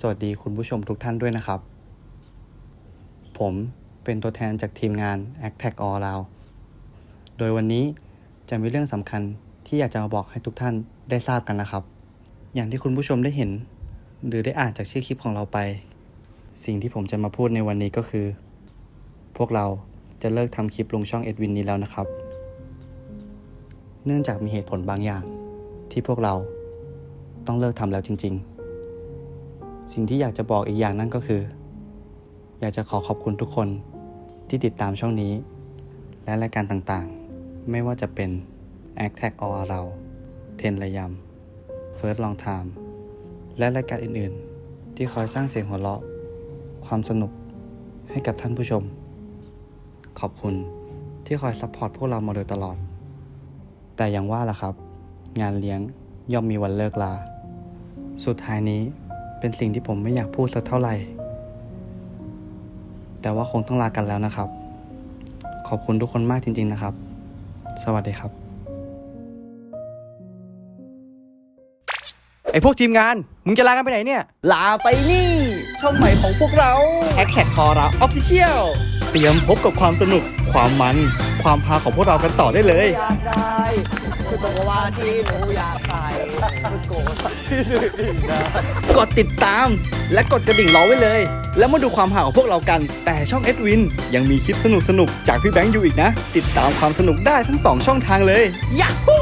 สวัสดีคุณผู้ชมทุกท่านด้วยนะครับ ผมเป็นตัวแทนจากทีมงาน a c t a c All r o u n d โดยวันนี้จะมีเรื่องสำคัญที่อยากจะมาบอกให้ทุกท่านได้ทราบกันนะครับ อย่างที่คุณผู้ชมได้เห็น หรือได้อ่านจากชื่อคลิปของเราไป สิ่งที่ผมจะมาพูดในวันนี้ก็คือ พวกเราจะเลิกทำคลิปลงช่องเอ็ดวินนี้แล้วนะครับ เนื่องจากมีเหตุผลบางอย่าง ที่พวกเราต้องเลิกทำแล้วจริง ๆ สิ่งที่อยากจะบอกอีกอย่างนั่นก็คือ อยากจะขอขอบคุณทุกคนที่ติดตามช่องนี้ และรายการต่างๆ ไม่ว่าจะเป็น a c t a c All เราเทนระยำ First Long Time และรายการอื่นๆ ที่คอยสร้างเสียงหัวเราะ ความสนุกให้กับท่านผู้ชม ขอบคุณที่คอยซัพพอร์ตพวกเรามาโดยตลอด แต่อย่างว่าล่ะครับ งานเลี้ยงย่อมมีวันเลิกลา สุดท้ายนี้ เป็นสิ่งที่ผมไม่อยากพูดสักเท่าไหร่ แต่ว่าคงต้องลากันแล้วนะครับ ขอบคุณทุกคนมากจริง ๆนะครับ สวัสดีครับ ไอพวกทีมงาน มึงจะลากันไปไหนเนี่ย ลาไปนี่ ช่องใหม่ของพวกเราแอคแท็กคอร์ออฟฟิเชียลเตรียมพบกับความสนุกความมัน ความพาของพวกเรากันต่อได้เลย อยากได้คือบอกว่าที่หนูอยากไปโกรธกดติดตามและกดกระดิ่งรอไว้เลย แล้วมาดูความหาของพวกเรากัน แต่ช่องเอ็ดวินยังมีคลิปสนุกๆ จากพี่แบงค์อยู่อีกนะ ติดตามความสนุกได้ทั้ง2ช่องทางเลยย a ฮู